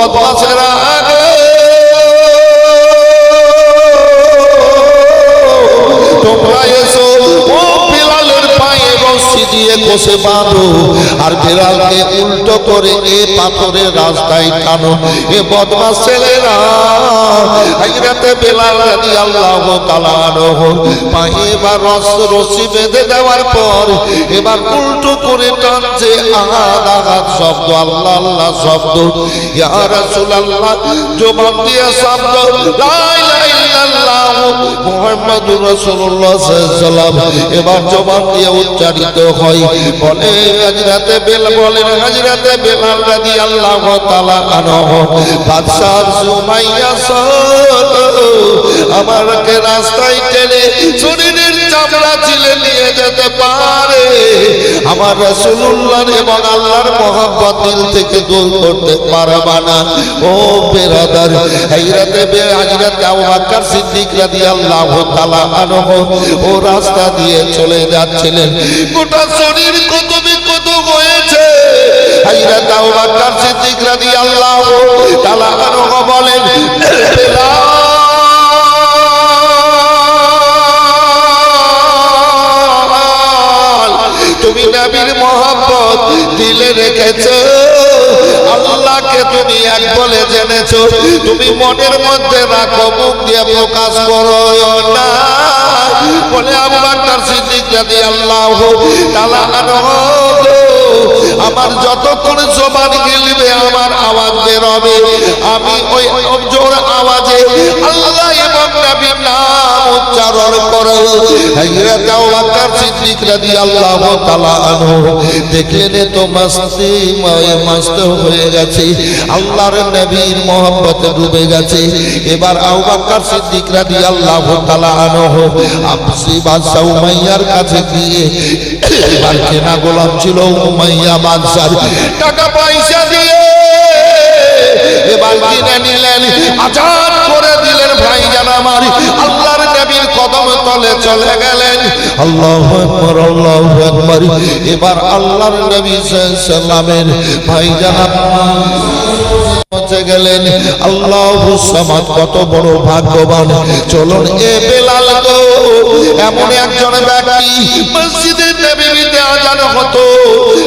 বদমাসেরা কষে বাঁধো। আর বিড়ালকে উল্টো করে এ পাথরের রাস্তায় টানো। এ বদমাস ছেলেরা বেলাল রশি বেঁধে দেওয়ার পর এবার করে টানছে শব্দ জবাব দিয়ে শব্দ মুহাম্মাদুর রাসূলুল্লাহ সাল্লাল্লাহু আলাইহি এবার জবাব দিয়ে উচ্চারিত হয়, বলে হাজরাতে বেল বলেন হাজরাতে বেলাল রাদিয়াল্লাহু তাআলা আনহু সাল আমাকে রাস্তায় টেনে শরীরের চামড়া ছিলে নিয়ে যেতে পারে। আমার রাসূলুল্লাহ এবং আল্লাহর মহব্বত দিল থেকে দূর করতে পারবা না। ও বেরাদার হাজরাতে বে হাজরাতে আবু বকর সিদ্দিক রাদিয়াল্লাহু তাআলা আনহু ও রাস্তা দিয়ে চলে যাচ্ছিলেন। গোটা শরীর কত বিকত হয়েছে। হাজরাত আবু বকর সিদ্দিক রাদিয়াল্লাহু তাআলা আনহু বলেন তুমি নবীর মোহাম্মত দিলে রেখেছো। আল্লাহকে তুমি এক বলে জেনেছো। তুমি মনের মধ্যে রাখো, মুখ দিয়ে প্রকাশ করো না। বলে আবু বকর সিদ্দিক রাদিয়াল্লাহু তাআলা আনহু, আমার যতক্ষণ জবান গিলবে, আমার আওয়াজ বের হবে আমি ওই জোর আওয়াজে আল্লাহ উচ্চারণ করব হযরত আবু বকর সিদ্দিক রাদিয়াল্লাহু তাআলা আনহু দেখলেন তো মস্তি মস্ত হয়ে গেছে। আল্লাহর নবীর মহব্বতে ডুবে গেছে। এবার আবু বকর সিদ্দিক রাদিয়াল্লাহু তাআলা আনহু, আপসি বাদশা উমাইয়ার কাছে গিয়ে, এবার কেনা গোলাম ছিল উমাইয়া বাদশার টাকা পয়সা দিয়ে এবার কিনে নিলেন, আজাদ করে দিলেন ভাই জান আমার। তলে চলে গেলেন। আল্লাহু আকবার আল্লাহু আকবার। এবার আল্লাহর নবী সাল্লামের ভাই জান পৌঁছে গেলেন। আল্লাহ সামাদ, কত বড় ভাগ্যবান। চলুন এ বেলাল গো, এমন একজন ব্যক্তি মসজিদে নববীতে আজান হতো।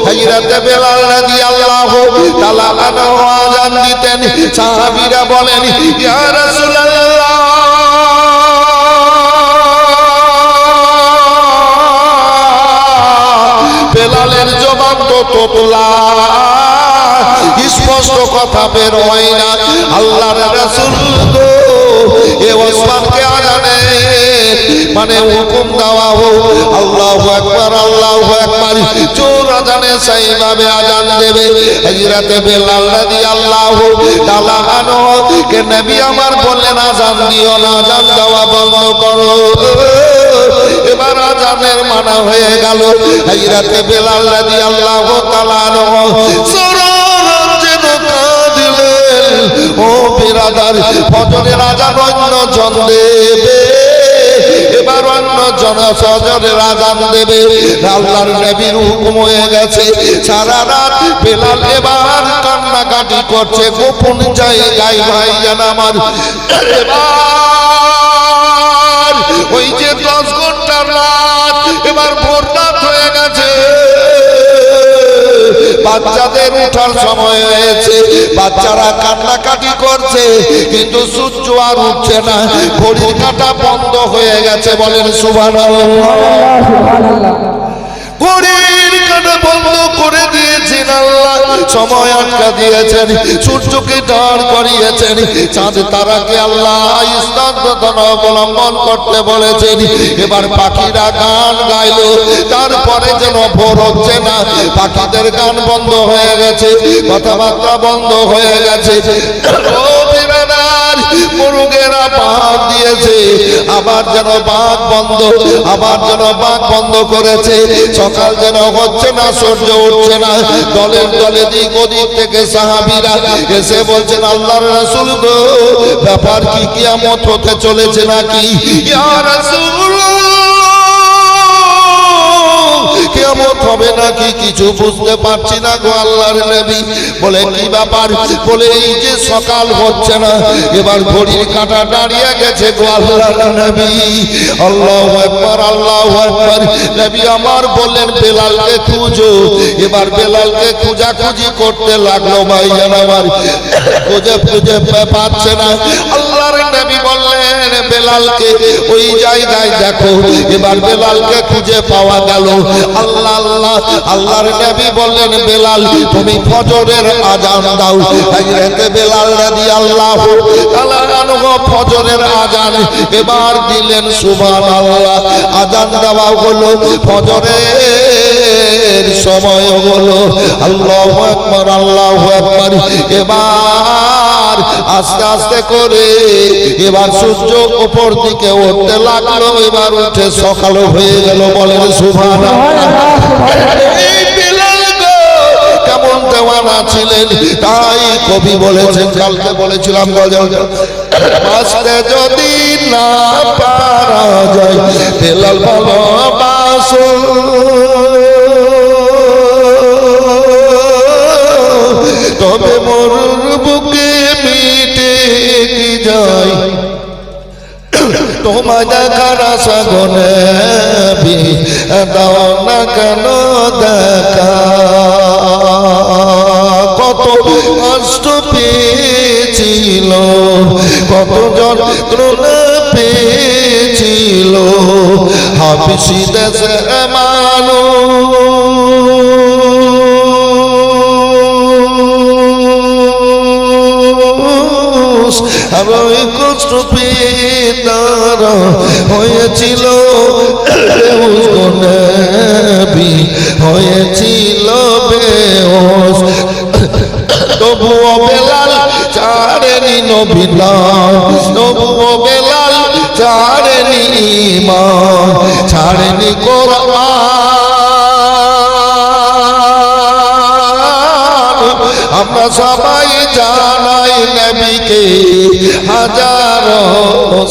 হযরতে বেলাল রাদিয়াল্লাহু তাআলা আনহু দিতেন। সাহাবীরা বলেন, ইয়া রাসূলুল্লাহ বেলালের জবান তো তোতলা স্পষ্ট কথা বের হয় না। আজানে মানে হুকুম দেওয়া হোক, আল্লাহু আকবার আল্লাহু আকবার। আজানে সেইভাবে আজান দেবে। হযরতে বেলাল রাদিয়াল্লাহু কে আমার বললেন, আজান দিও না, আজান দেওয়া বন্ধ করো। এবার আজানের মানা হয়ে গেল। হযরতে বেলাল সরর যেন কাঁদিলেন। ও বিরাদার জন দেবে। এবার অন্য জন সজরের আজান দেবে। হুকুম হয়ে গেছে। সারা রাত বেলাল এবার কান্নাকাটি করছে। গোপন জায়গায় ভাই জান আমার ওই যে এবার ভোর রাত হয়ে গেছে। বাচ্চাদের উঠার সময় হয়েছে। বাচ্চারা কান্নাকাটি করছে কিন্তু সূর্য আর উঠছে না। ঘড়ি কাটা বন্ধ হয়ে গেছে বলেন সুবান ঘড়ির কাটা বন্ধ করে দিয়েছেন আল্লাহ সময় আটকা দিয়েছেন, সূর্যকে দাঁড় করিয়েছেন। চাঁদ তারাকে আল্লাহ স্থান অবলম্বন করতে বলেছেন। এবার পাখিরা গান গাইলো, তারপরে যেন ভোর হচ্ছে না। পাখিদের গান বন্ধ হয়ে গেছে, কথাবার্তা বন্ধ হয়ে গেছে। ও মুরুগেরা বাঘ দিয়েছে। আবার যেন বাঘ বন্ধ, আবার যেন বাঘ বন্ধ করেছে। সকাল যেন হচ্ছে না, সূর্য উঠছে না। দলের দলে দিক ওদিক থেকে সাহাবিরা এসে বলছেন গো, ব্যাপার কি কিয়ামত হতে চলেছে নাকি? ইয়া রাসূল কিয়ামত হবে নাকি কিছু বুঝতে পারছি না গো আল্লাহর নবী। বলে, কি ব্যাপার? বলে, এই যে সকাল হচ্ছে না, এবার ঘড়ির কাঁটা দাঁড়িয়ে গেছে গো আল্লাহর নবী। আল্লাহু আকবার আল্লাহু আকবার। নবী আমার বললেন, বেলালকে খুঁজো। এবার বেলালকে খোঁজাখুঁজি করতে লাগল ভাইজান আমার। খুঁজে খুঁজে পাচ্ছে না। আল্লাহর নবী বললেন বেলালকে ওই জায়গায় দেখো। এবার বেলালকে খুঁজে পাওয়া গেল। আল্লাহ আল্লাহ, আল্লাহর নবী বললেন, বেলাল, তুমি ফজরের আজান দাও। হযরতে বেলাল রাদিয়াল্লাহু তাআলা আনহু ফজরের আজান এবার দিলেন, সুবহানাল্লাহ। আজান দেওয়া হলো ফজরের সময় হলো। আল্লাহু আকবার আল্লাহু আকবার। এবার আস্তে আস্তে করে এবার সূর্য উপর দিকে উঠতে লাগল, এবার উঠে সকাল হয়ে গেল বলেন এই কেমন দেওয়ানা ছিলেন? তাই কবি বলেছেন, কালকে বলেছিলাম গজল বাঁচতে যদি না পারা যায়, বেলাল ভালোবাসো তবে তোমায় দেখার আশা গনে দাও না কেন দেখা। কত কষ্ট পেয়েছিল, কত যন্ত্রণা পেয়েছিল। হাফিসি দেশে মানুষ হয়েছিল হয়েছিল বেহুশ তবুও বেলাল ছাড়েনি নবীলাল, তবুও বেলাল ছাড়েনি ইমান ছাড়েনি আমরা সবাই জানাই নবীকে হাজারো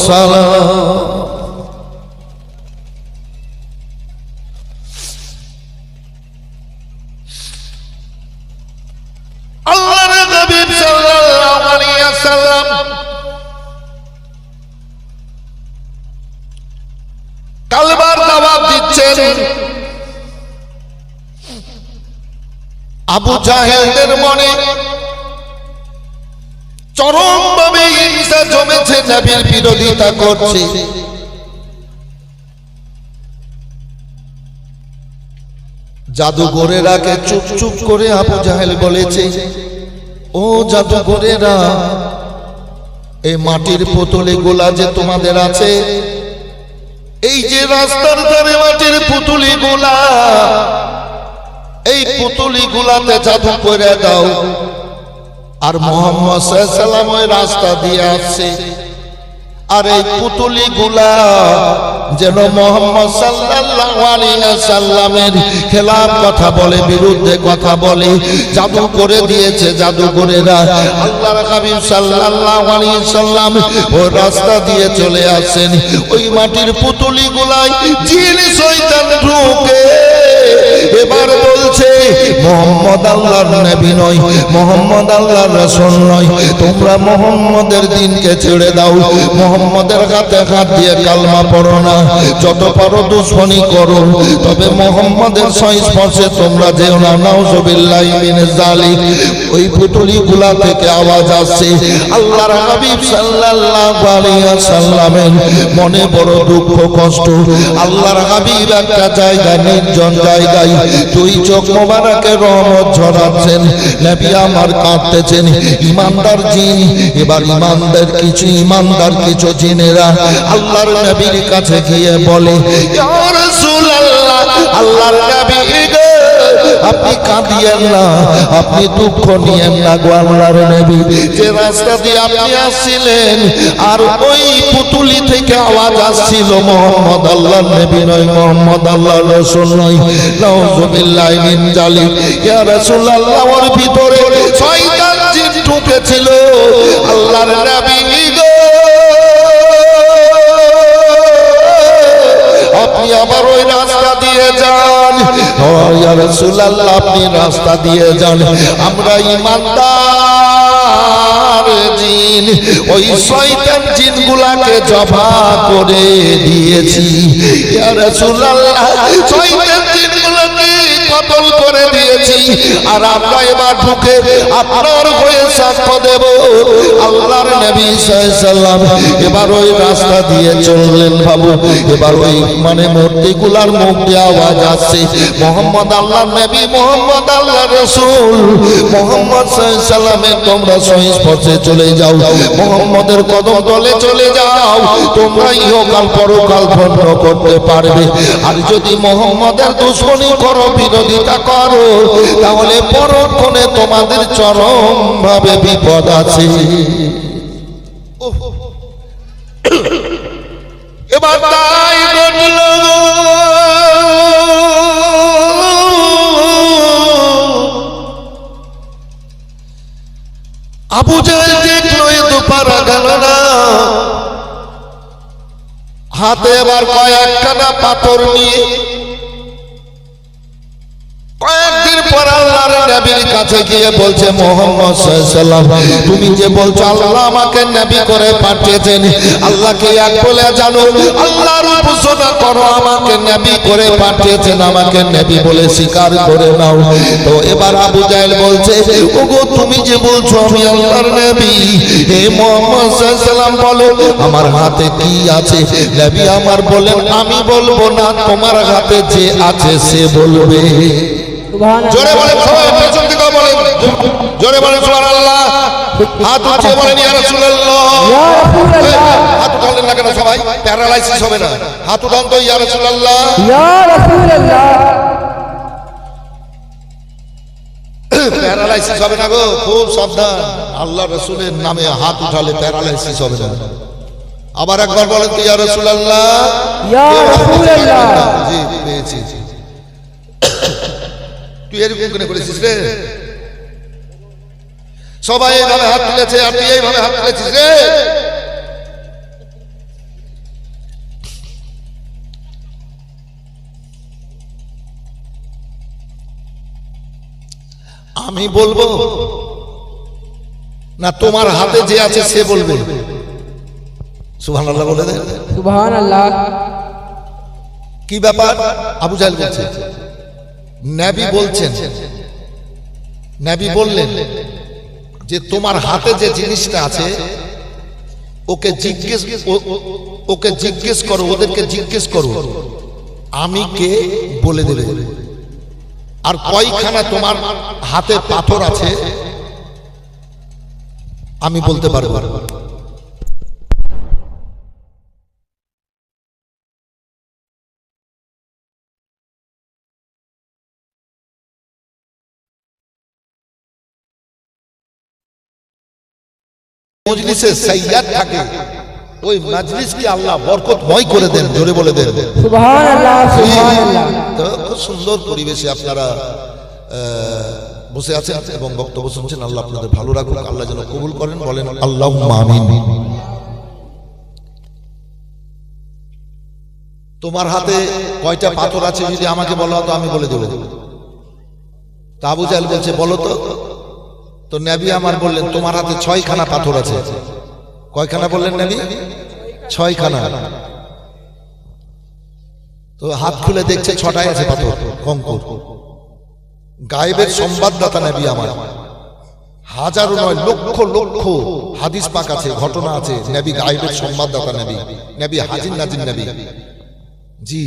সালাম। জাহেলদের মনে চরম ভাবে হিংসা জমেছে নবীর বিরোধিতা করছে। জাদুঘরেরাকে চুপ চুপ করে আবু জাহেল বলেছে, ও জাদুঘরেরা এই মাটির পুতুলি গোলা যে তোমাদের আছে, এই যে রাস্তার ধারে মাটির পুতুলি গোলা এই পুতুলি গুলাতে জাদু করে দাও। আর মোহাম্মদ রাস্তা দিয়ে আসছে। আর এই পুতুলি গুলা যেন মোহাম্মদ সাল্লামের খেলাফ কথা বলে, বিরুদ্ধে কথা বলে, জাদু করে দিয়েছে সাল্লাম ওই রাস্তা দিয়ে চলে আসেন ওই মাটির পুতুলি গুলাই জিন ঢুকে। এবার বলছে, মোহাম্মদ আল্লাহর নবী নয়, মোহাম্মদ আল্লাহর রাসূল নয়। তোমরা মোহাম্মদের দিনকে ছেড়ে দাও। মোহাম্মদের হাতে হাত দিয়ে কালমা পড়ো না। যত পারো দুশ্মনী করো। তবে মোহাম্মদের সংস্পর্শে তোমরা যেও না। নাউজুবিল্লাহি মিনাজ জালিক ওই পুতুলি গুলা থেকে আওয়াজ আসছে। আল্লাহর হাবিব সাল্লাল্লাহু আলাইহি সাল্লামের মনে বড় দুঃখ, কষ্ট। আল্লাহর হাবিব একটা জায়গা নির্জন জায়গায় দুই চোখ মোবারকে রহমত ঝরাচ্ছেন। আমার কাঁদতেছেন। ইমানদার জিন। এবার ইমানদার কিছু ইমানদার, কিছু জিনেরা আল্লাহর নবীর কাছে গিয়ে বলে আল্লাহর নবী গো। আপনি কাঁদিয়েন না, আপনি দুঃখ নিয়েন না গো আল্লাহর নবী। যে রাস্তা দিয়ে আপনি আসছিলেন, আর ওই পুতুলি থেকে আওয়াজ আসছিল, মোহাম্মদ আল্লাহ নবী নয়, মোহাম্মদ আল্লাহর রাসূল নয়। ভিতরে শয়তান জিন ঢুকেছিল। আল্লাহর রাসূলুল্লাহ, আপনি রাস্তা দিয়ে যান। আমরা ইমানদার জিন, ওই শয়তান জিনগুলাকে জবা করে দিয়েছি। রাসূলুল্লাহ, শয়তান কতল দিয়েছি আর আমরা এবার ঢুকে আপনার হয়ে সাক্ষ্য দেব। আল্লাহর নবী সাল্লাম এবার ওই রাস্তা দিয়ে চললেন বাবু। এবার ওই মানে মূর্তিগুলার মুখ দিয়ে আওয়াজ আসছে। মোহাম্মদ আল্লাহ নবী, মোহাম্মদ আল্লাহ রসুল। মোহাম্মদ সাল্লামের তোমরা সংস্পর্শে চলে যাও। মোহাম্মদের কদম তলে চলে যাও। তোমরা ইহকাল পরকাল ধন্য করতে পারবে। আর যদি মোহাম্মদের দুশ্মনী করো, বিরোধিতা করো তাহলে পরক্ষণে তোমাদের চরম ভাবে বিপদ আছে। এবার তাই ঘটল। আবু জাহেল দেখল এ তো পারা গেল না হাতে এবার কয়েকখানা পাথর নিয়ে কয়েকদিন পর আল্লাহর নবীর কাছে গিয়ে বলছে, মোহাম্মদ আলাইহি তুমি যে বলছো, আল্লাহ আমাকে নবী করে পাঠিয়েছেন। আল্লাহকে এক বলে জানো, আল্লাহর উপাসনা করো, আমাকে নবী করে পাঠিয়েছেন, আমাকে নবী বলে স্বীকার করে নাও। তো এবার আবু জাহেল বলছে, ওগো, তুমি যে বলছো, আমি আল্লাহর নবী। হে মোহাম্মদ সাল্লাল্লাহু বলো, আমার হাতে কি আছে? নবী আমার বলেন, আমি বলব না, তোমার হাতে যে আছে, সে বলবে। জোরে সবাই পেছন দিকে বলেন। জোরে সুবহানাল্লাহ। হাত উঠে বলেন ইয়া রাসূলুল্লাহ। হাত উঠালেন না কেন সবাই? প্যারালাইসিস হবে না। হাত উঠান তো ইয়া রাসূলুল্লাহ। প্যারালাইসিস হবে না গো খুব সাবধান। আল্লাহ রসুলের নামে হাত উঠালে প্যারালাইসিস হবে না। আবার একবার বলেন তো ইয়া রাসূলুল্লাহ। ইয়া রাসূলুল্লাহ। জি পেয়েছি তুই এরকম করে করেছিস রে? সবাই এইভাবে হাত তুলেছে আর তুই এইভাবে হাত তুলেছিস রে? আমি বলব না তোমার হাতে যে আছে সে বলবে। সুবহানাল্লাহ বলে দে। সুবহান আল্লাহ কি ব্যাপার? আবু জাহেল বলছে নবী বলছেন। নবী বললেন যে তোমার হাতে যে জিনিসটা আছে ওকে জিজ্ঞেস ওকে জিজ্ঞেস করো ওদেরকে জিজ্ঞেস করো। আমি কে বলে দেবে? আর কয়খানা তোমার হাতে পাথর আছে? আমি বলতে পারব। মজলিসে সাইয়াদ থাকে ওই মজলিসকে আল্লাহ বরকতময় করে দেন জোরে বলে দেন। সুবহান আল্লাহ সুবহান আল্লাহ তো খুব সুন্দর পরিবেশে আপনারা বসে আছেন এবং বক্তব্য শুনছেন। আল্লাহ আপনাদের ভালো রাখুক আল্লাহ যেন কবুল করেন বলেন আল্লাহ আমিন। তোমার হাতে কয়টা পাথর আছে যদি আমাকে বলো হতো আমি বলে দেবো। তা আবু জাহেল বলছে বলো তো। তো নবী আমার বললেন তোমার হাতে ছয়খানা পাথর আছে। কয়খানা বললেন নবী? ছয়খানা। তো হাত খুলে দেখছে ছটায় আছে পাথর, কঙ্কর। গায়েবের সংবাদদাতা নবী আমার। হাজারো নয়, লক্ষ লক্ষ হাদিস পাক আছে, ঘটনা আছে, নবী গায়েবের সংবাদদাতা নবী নবী হাজির নাজির নবী। জি।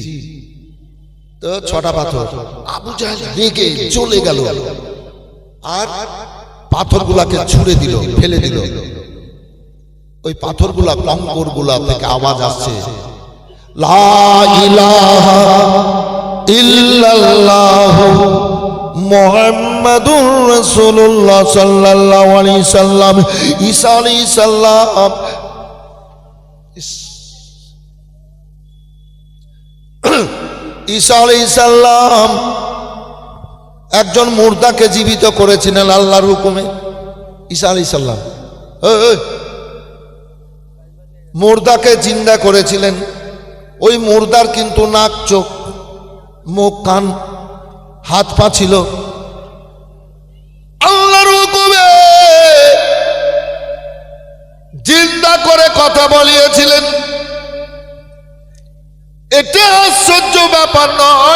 তো ছটা পাথর। আবু জাহেল রেগে চলে গেল। আর পাথরগুলাকে ছুঁড়ে দিল, ফেলে দিল। ওই পাথরগুলা, কঙ্করগুলা থেকে আওয়াজ আসছে। রাসূলুল্লাহ সাল্লাল্লাহু আলাইহি সাল্লাম। আলাইহিস সালাম একজন মুর্দাকে জীবিত করেছিলেন আল্লাহর হুকুমে। সালাম। ওই, ওই, মুর্দাকে জিন্দা করেছিলেন। ওই মুর্দার কিন্তু নাক চোখ মুখ কান হাত পা ছিল। আল্লাহর হুকুমে জিন্দা করে কথা বলিয়েছিলেন। এটা আশ্চর্য ব্যাপার নয়।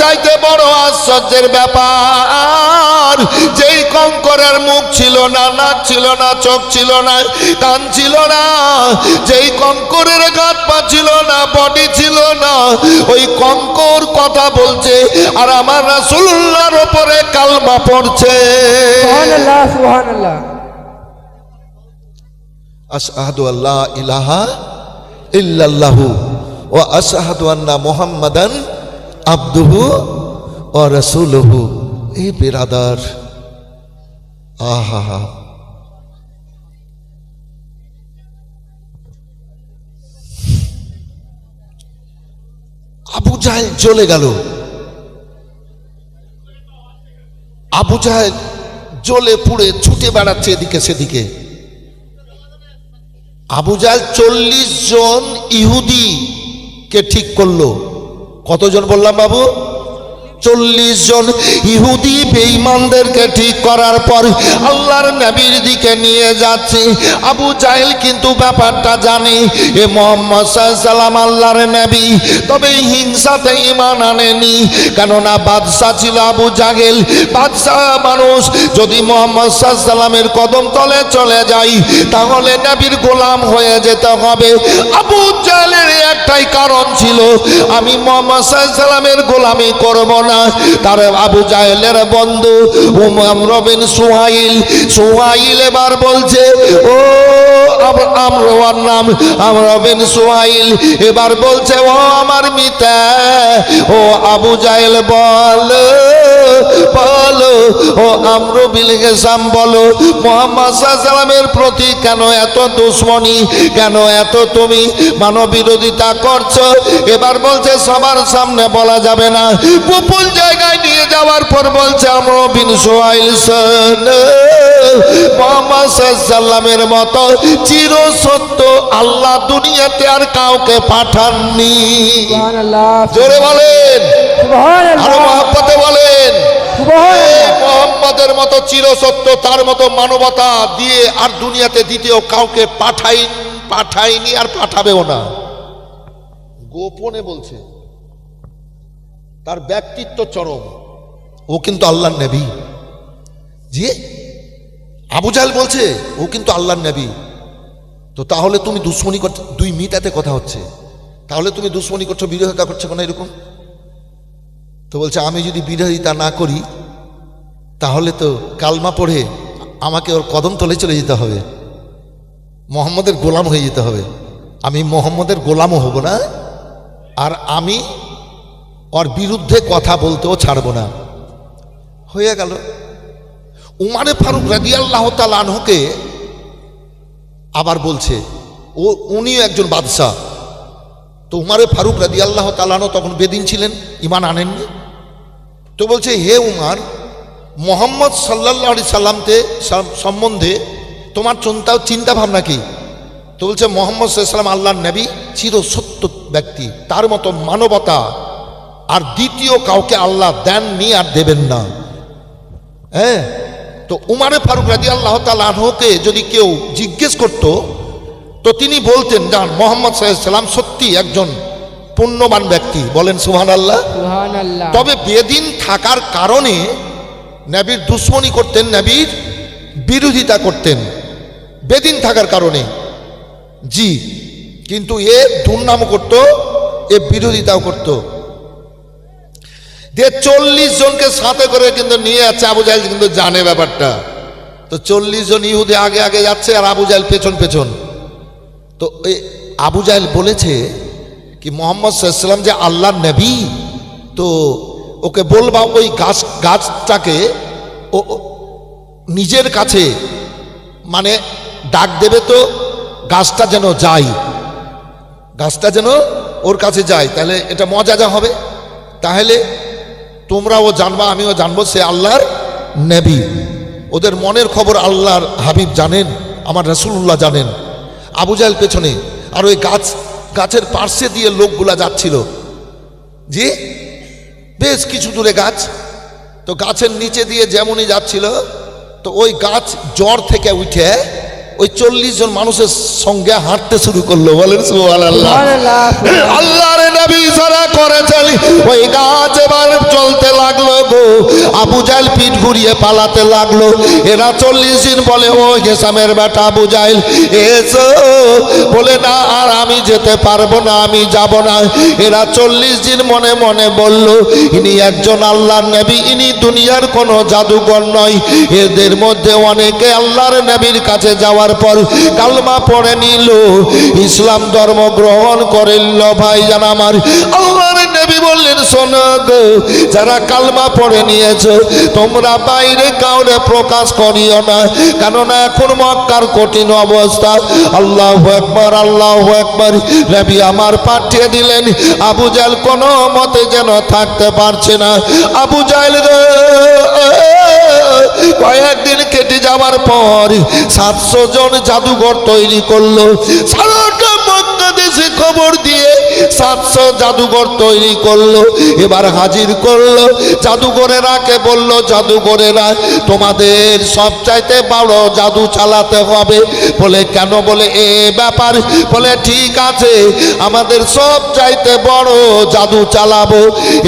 চাইতে বড় আশ্চর্যের ব্যাপার। যেই কঙ্করের মুখ ছিল না নাক ছিল না চোখ ছিল না কান ছিল না যেই কঙ্করের গাত পা ছিল না বডি ছিল না ওই কঙ্কর কথা বলছে আর আমার রাসূলুল্লাহর উপরে কালমা পড়ছে। সুবহান আল্লাহ ইলাহা ইল্লাল্লাহু ওয়া আশহাদু আন্না মুহাম্মাদান আবদুহু ওয়া রাসূলুহু। এই বিরাদার। আহা আবু জাহেল চলে গেল। আবু জাহেল জ্বলে পুড়ে ছুটে বেড়াচ্ছে এদিকে সেদিকে। আবু জাহেল চল্লিশ জন ইহুদি কে ঠিক করল। কতজন বললাম বাবু? চল্লিশ জন ইহুদি বেঈমানদেরকে ঠিক করার পর আল্লাহর নবীর দিকে নিয়ে যাচ্ছে। আবু জাহেল কিন্তু ব্যাপারটা জানে, এ মোহাম্মদ সাল্লাম আল্লাহর নবী, তবে হিংসাতে ইমান আনেনি। কেননা বাদশাহ ছিল আবু জাহেল। বাদশাহ মানুষ, যদি মোহাম্মদ সাল্লামের কদম তলে চলে যাই তাহলে নবীর গোলাম হয়ে যেতে হবে। আবু জাহেলের একটাই কারণ ছিল, আমি মোহাম্মদ সাল্লামের গোলামি করব না। তার আবু জাহেলের বন্ধু রবিন সুহাইল। সুহাইল এবার বলছে, ও আমরার নাম আমরবিন সুহাইল। এবার বলছে, ও আমার মিতা, ও আবু জাহেল বলো ও আমরু বিল গেসাম বলো মোহাম্মদ সাল্লামের প্রতি কেন এত দুশ্মনী কেন এত তুমি মানবিরোধিতা করছ? এবার বলছে সবার সামনে বলা যাবে না। গোপন জায়গায় নিয়ে যাওয়ার পর বলছে আমরু বিন সোহাইল মোহাম্মদ সাল্লামের মতো চির সত্য আল্লাহ দুনিয়াতে আর কাউকে পাঠাননি। জোরে বলেন। আরও মহাব্বতে বলেন। মোহাম্মদের মতো চিরসত্য, তার মতো মানবতা দিয়ে আর দুনিয়াতে দ্বিতীয় কাউকে পাঠাই পাঠাইনি আর পাঠাবেও না। গোপনে বলছে, তার ব্যক্তিত্ব চরম। ও কিন্তু আল্লাহর নবী। যে আবু জাহেল বলছে, ও কিন্তু আল্লাহর নবী। তো তাহলে তুমি দুশ্মনী করছ দুই মিটাতে কথা হচ্ছে। তাহলে তুমি দুশ্মনী করছ, বিরোধিতা করছ কেন এরকম? তো বলছে, আমি যদি বিরোধিতা না করি, তাহলে তো কালমা পড়ে আমাকে ওর কদম তলে চলে যেতে হবে। মোহাম্মদের গোলাম হয়ে যেতে হবে। আমি মোহাম্মদের গোলামও হব না। আর আমি ওর বিরুদ্ধে কথা বলতেও ছাড়বো না। হয়ে গেল। উমারে ফারুক রাজি আল্লাহ আনহুকে আবার বলছে, ও, উনিও একজন বাদশাহ। তো উমারে ফারুক রাজি আল্লাহ তালানো তখন বেদিন ছিলেন ইমান আনেননি। তো বলছে, হে উমার, মোহাম্মদ সাল্লাহ আলি সাল্লামতে সম্বন্ধে তোমার চিন্তা চিন্তা ভাবনা কি? তো বলছে, মোহাম্মদ সাল্লাম আল্লাহর নবী চির সত্য ব্যক্তি। তার মতো মানবতা আর দ্বিতীয় কাউকে আল্লাহ দেননি আর দেবেন না। হ্যাঁ? তো উমারে ফারুক রাজি আল্লাহ তালকে যদি কেউ জিজ্ঞেস করত তো তিনি বলতেন যান মোহাম্মদ সাল্লাম সত্যি একজন পুণ্যবান ব্যক্তি। বলেন সুহান আল্লাহ তবে বেদিন থাকার কারণে নবীর দুশ্মনী করতেন নবীর বিরোধিতা করতেন। বেদিন থাকার কারণে। জি কিন্তু এ দুর্নাম করত এ বিরোধিতাও করত। দিয়ে চল্লিশ জনকে সাথে করে কিন্তু নিয়ে যাচ্ছে আবু জাহেল কিন্তু জানে ব্যাপারটা। তো চল্লিশ জন ইহুদি আগে আগে যাচ্ছে আর আবু জাহেল পেছন পেছন। তো এই আবু জাহেল বলেছে কি মোহাম্মদ সাল্লাম যে আল্লাহ নবী, তো ওকে বলবা ওই গাছ, গাছটাকে ও নিজের কাছে মানে ডাক দেবে তো গাছটা যেন যায়। গাছটা যেন ওর কাছে যায়, তাহলে এটা মজা যা হবে। তাহলে তোমরাও জানবা, আমিও জানব সে আল্লাহর নবী। ওদের মনের খবর আল্লাহর হাবিব জানেন, আমার রসুল্লাহ জানেন। আবু জাহেল পেছনে আর ওই গাছ গাছের পার্শ্বে দিয়ে লোকগুলা যাচ্ছিল। জি? বেশ কিছু দূরে গাছ। তো গাছের নিচে দিয়ে যেমনই যাচ্ছিল তো ওই গাছ জ্বর থেকে উঠে ওই চল্লিশ জন মানুষের সঙ্গে হাঁটতে শুরু করল। বলেন সুবহানাল্লাহ। আল্লাহর নবী সারা করেছেন। ওই গাছ এবার চলতে লাগল গো। আবু জাইল পিঠ ঘুরিয়ে পালাতে লাগল। এরা চল্লিশ দিন বলে, ও গেসামের বেটা আবু জাইল এসো। বলে, না, আর আমি যেতে পারব না, আমি যাব না। এরা চল্লিশ দিন মনে মনে বলল, ইনি একজন আল্লাহর নবী, ইনি দুনিয়ার কোনো জাদুকর নয়। এদের মধ্যে অনেকে আল্লাহর নবীর কাছে যাওয়ার পর কালমা পড়ে নিল। ইসলাম ধর্ম গ্রহণ করিল, ভাই জান আমার। আল্লাহর নবী বললেন, শোনো যারা কালমা পড়ে নিয়েছো, তোমরা বাইরে কাউরে প্রকাশ করিও না। কেননা এখন মক্কার কঠিন অবস্থা। আল্লাহ একবার আল্লাহ একবার নবী আমার পাঠিয়ে দিলেন, আবু জাল কোনো মতে যেন থাকতে পারছে না। আবু জাইল কয়েকদিন কেটে যাওয়ার পর সাতশো জন জাদুঘর তৈরি করল। সারাটা বাংলাদেশে খবর দিয়ে সাতশো জাদুঘর তৈরি করল, এবার হাজির করল। জাদুঘরেরাকে বলল, জাদুঘরেরা, তোমাদের সব চাইতে বড় জাদু চালাতে হবে। বলে, কেন? বলে, এ ব্যাপার। বলে, ঠিক আছে, আমাদের সব চাইতে বড় জাদু চালাবো।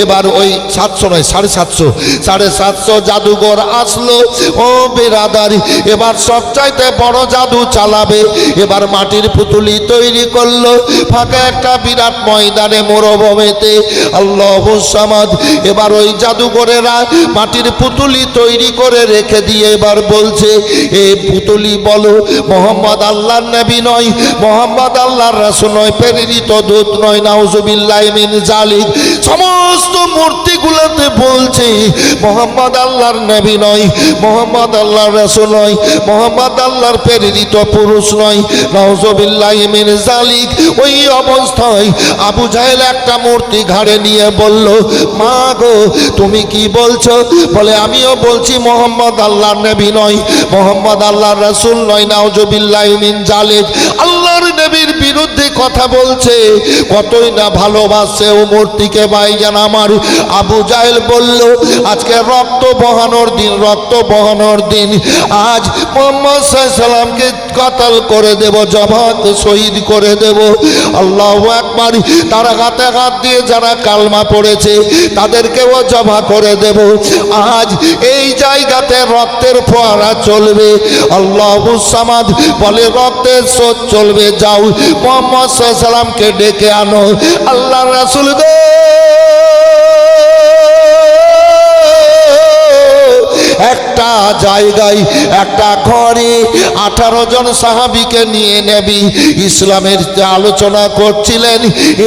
এবার ওই সাতশো নয়, সাড়ে সাতশো সাড়ে সাতশো জাদুঘর আসলো। ও বেরাদারি, এবার সব চাইতে বড় জাদু চালাবে। এবার মাটির পুতুলি তৈরি করল, ফাঁকা একটা বিরাট ময়দানে মরুভূমিতে আল্লাহ সামাদ এবার ওই জাদুঘরেরা মাটির পুতুলি তৈরি করে রেখে দিয়ে এবার বলছে, এ পুতুলি বলো, মোহাম্মদ আল্লাহর নবী নয়, মোহাম্মদ আল্লাহর রাসূল নয়, প্রেরিত দূত নয়, নাউজুবিল্লাহ মিন জালিক সমস্ত মূর্তিগুলোতে বলছে, মোহাম্মদ আল্লাহর নবী নয়, মোহাম্মদ আল্লাহর রাসূল নয়, মোহাম্মদ আল্লাহর প্রেরিত পুরুষ নয়, নাউজুবিল্লাহ মিন জালিক ওই অবস্থায় আবু জাহেল একটা মূর্তি ঘাড়ে নিয়ে বলল, মা গো, তুমি কি বলছো? বলে, আমিও বলছি মোহাম্মদ আল্লাহর নবী নয় মোহাম্মদ আল্লাহর রাসূল নয় নাউজুবিল্লাহ মিন জালিক আল্লাহর নবীর বিরুদ্ধে কথা বলছে। কতই না ভালোবাসে ও মূর্তিকে ভাইজান আমার। আবু জাহেল বলল, আজকে রক্ত বহানোর দিন, রক্ত বহানোর দিন। আজ মোহাম্মদ সাল্লামকে কতল করে দেব জবাত শহীদ করে দেব। আল্লাহ একবার তারা হাতে হাত দিয়ে যারা কালমা পড়েছে, তাদেরকেও জমা করে দেব। আজ এই জায়গাতে রক্তের ফোয়ারা চলবে। আল্লাহ সামাদ বলে রক্তের স্রোত চলবে, যাও, মোহাম্মদ সাল্লামকে ডেকে আনো। আল্লাহ রাসুল গো। একটা জায়গায়, একটা ঘরে আঠারো জন সাহাবিকে নিয়ে নেবি। ইসলামের আলোচনা করছিলেন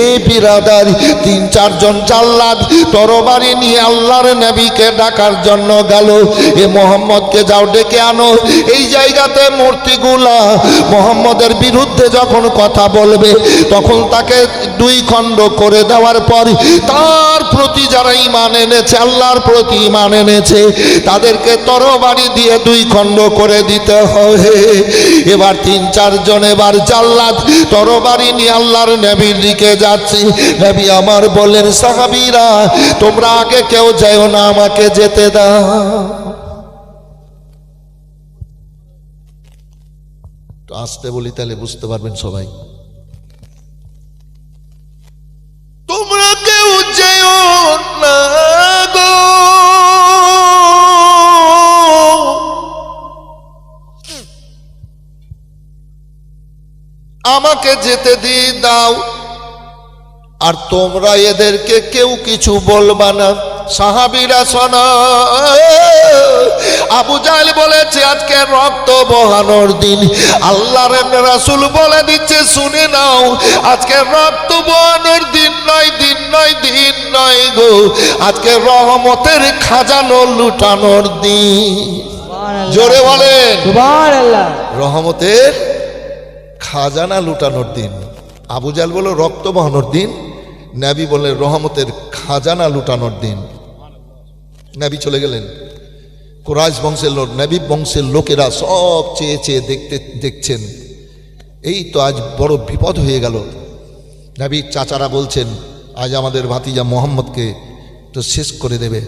এই বিরাদার তিন, চারজন জাল্লাদ তরবারি নিয়ে আল্লাহর নবীকে ডাকার জন্য গেল। এ মোহাম্মদকে যাও ডেকে আনো। এই জায়গাতে মূর্তিগুলা মোহাম্মদের বিরুদ্ধে যখন কথা বলবে, তখন তাকে দুই খণ্ড করে দেওয়ার পর তার প্রতি যারা ইমান এনেছে, আল্লাহর প্রতি ইমান এনেছে তাদেরকে তরবারি দিয়ে দুই খণ্ড করে দিতে হবে। এবার তিন চারজন এবার জাল্লাদ তরবারি নিয়ে আল্লাহর নবীর দিকে যাচ্ছি। নবী আমার বলেন সাহাবীরা, তোমরা আগে কেউ যাও না, আমাকে যেতে দাও। আসতে বলি, তাহলে বুঝতে পারবেন সবাই। আমাকে যেতে দিয়ে দাও। আর তোমরা এদেরকে কেউ কিছু বলবা না। সাহাবিরা শোনা। আবু জাহেল বলেছে আজকে রক্ত বহানোর দিন। আল্লাহর রাসুল বলে দিচ্ছে শুনে নাও আজকে রক্ত বহানোর দিন নয় দিন নয় দিন নয় গো। আজকে রহমতের খাজানো লুটানোর দিন। জোরে বলেন। রহমতের খাজানা লুটানোর দিন। আবু জাল বলল, রক্ত বহানোর দিন। নাবি বলে রহমতের খাজানা লুটানোর দিন। নাবি চলে গেলেন। কোরাইশ বংশের লোক, নাবি বংশের লোকেরা সব চেয়ে চেয়ে দেখতে, দেখছেন। এই তো আজ বড় বিপদ হয়ে গেল। নবীর চাচারা বলছেন, আজ আমাদের ভাতিজা মোহাম্মদকে তো শেষ করে দেবে।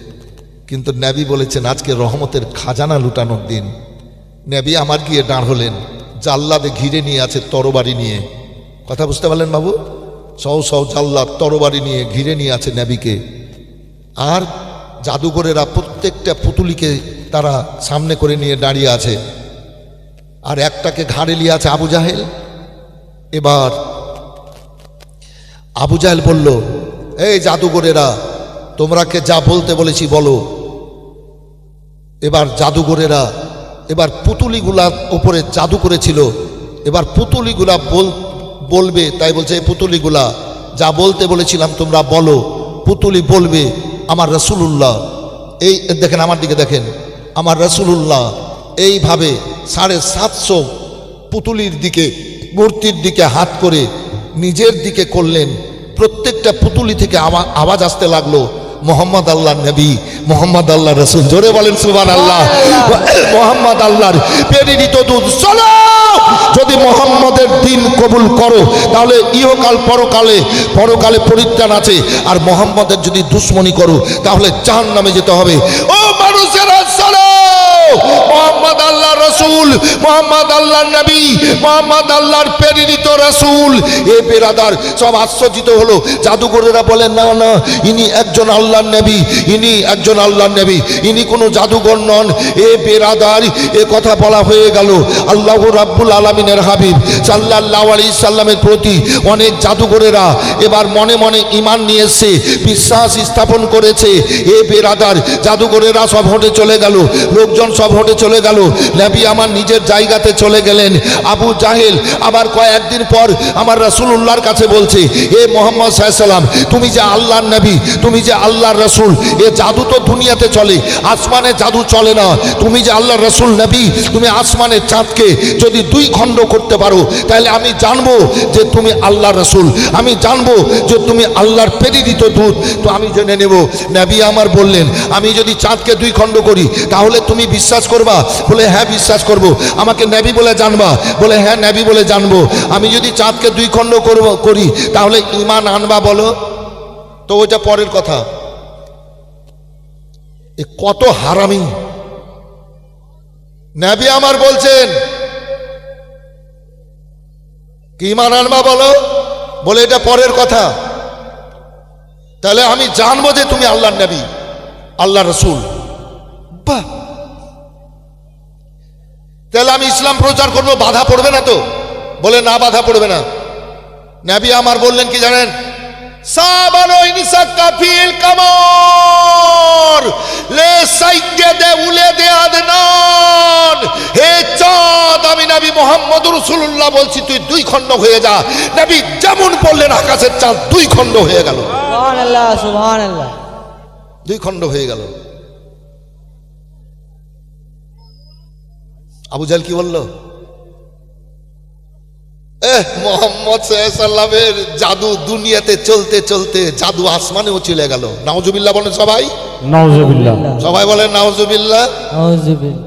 কিন্তু নবী বলেছেন, আজকে রহমতের খাজানা লুটানোর দিন। নবী আমার গিয়ে দাঁড় হলেন। জাল্লাদে ঘিরে নিয়ে আছে তরবারি নিয়ে। কথা বুঝতে পারলেন বাবু? সৌ সৌ জাল্লাদ তরবারি নিয়ে ঘিরে নিয়ে আছে নবীকে। আর জাদুঘরেরা প্রত্যেকটা পুতুলিকে তারা সামনে করে নিয়ে দাঁড়িয়ে আছে। আর একটাকে ঘাড়ে নিয়ে আছে আবু জাহেল। এবার আবু জাহেল বলল, এই জাদুঘরেরা, তোমরাকে যা বলতে বলেছি বলো। এবার জাদুঘরেরা এবার পুতুলিগুলা উপরে জাদু করেছিল। এবার পুতুলিগুলা বল বলবে, তাই বলছে এই পুতুলিগুলা, যা বলতে বলেছিলাম তোমরা বলো, পুতুলি বলবে, আমার রসুলুল্লাহ। এই দেখেন, আমার দিকে দেখেন, আমার রসুলুল্লাহ এইভাবে সাড়ে সাতশো পুতুলির দিকে, মূর্তির দিকে হাত করে নিজের দিকে করলেন। প্রত্যেকটা পুতুলি থেকে আওয়া- আওয়াজ আসতে লাগল। মোহাম্মদ আল্লাহ নবী মোহাম্মদ আল্লাহ রসুল। জোরে বলেন সুবান আল্লাহ মোহাম্মদ আল্লাহর প্রেরিত দূত চলো! যদি মোহাম্মদের দিন কবুল করো তাহলে ইহকাল পরকালে পরকালে পরিত্রাণ আছে। আর মোহাম্মদের যদি দুশ্মনী করো তাহলে জাহান নামে যেতে হবে। ও মোহাম্মদ আল্লাহ রসুল, মোহাম্মদ আল্লাহ নবী, মোহাম্মদ আল্লাহর প্রেরিত রসুল। এ বেরাদার সব আশ্চর্যিত হলো। জাদুঘরেরা বলেন, না না, ইনি একজন আল্লাহর নবী, ইনি একজন আল্লাহর নবী, ইনি কোনো জাদুঘর নন। এ বেরাদার এ কথা বলা হয়ে গেল। আল্লাহ রাব্বুল আলমিনের হাবিব সাল্লাহ আলী সাল্লামের প্রতি অনেক জাদুঘরেরা এবার মনে মনে ইমান নিয়ে এসছে, বিশ্বাস স্থাপন করেছে। এ বেরাদার জাদুঘরেরা সব হটে চলে গেল, লোকজন সব হটে চলে গেল। নবী আমার নিজের জায়গাতে চলে গেলেন। আবু জাহেল আবার কয়েকদিন পর আমার রাসূলুল্লাহর কাছে বলছে, এ মোহাম্মদ সাল্লাম তুমি যে আল্লাহর নবী, তুমি যে আল্লাহর রসুল, এ জাদু তো দুনিয়াতে চলে, আসমানে জাদু চলে না। তুমি যে আল্লাহর রসুল নবী, তুমি আসমানের চাঁদকে যদি দুই খণ্ড করতে পারো, তাহলে আমি জানব যে তুমি আল্লাহর রসুল। আমি জানব যে তুমি আল্লাহর প্রেরিত দূত। তো আমি জেনে নেব। নবী আমার বললেন, আমি যদি চাঁদকে দুই খণ্ড করি, তাহলে তুমি বিশ্বাস করবা বলে হ্যাঁ বিশ্বাস করব। আমাকে নবী বলে জানবা। বলে হ্যাঁ নবী বলে জানব। আমি যদি চাঁদকে দুই খণ্ড করব, করি, তাহলে ইমান আনবা বলো? তো ওইটা পরের কথা। এ কত হারামি। নবী আমার বলছেন, কি ইমান আনবা বলো? বলে, এটা পরের কথা। তাহলে আমি জানব যে তুমি আল্লাহ নবী আল্লাহ রসুল। বাহ! তাহলে আমি ইসলাম প্রচার করব বাধা পড়বে না তো? বলে না বাধা পড়বে না। নবী আমার বললেন কি জানেন? সাবানো ইনসাক্কা ফিল কামর। লে সাইকে দে উলে দে আদনান। হে চাঁদ আমি নবী মোহাম্মদ রাসূলুল্লাহ বলছি তুই দুই খণ্ড হয়ে যা। নবী যেমন বললেন আকাশের চাঁদ দুই খণ্ড হয়ে গেল। দুই খণ্ড হয়ে গেল। আবু জাল কি বলল? এহ মোহাম্মদ সাল্লামের জাদু দুনিয়াতে চলতে চলতে জাদু আসমানেও চলে গেল। নাওজুবিল্লাহ বলেন সবাই। নওয়াজবিল্লাহ সবাই বলেন নাওজুবিল্লাহ আউযুবিল্লাহ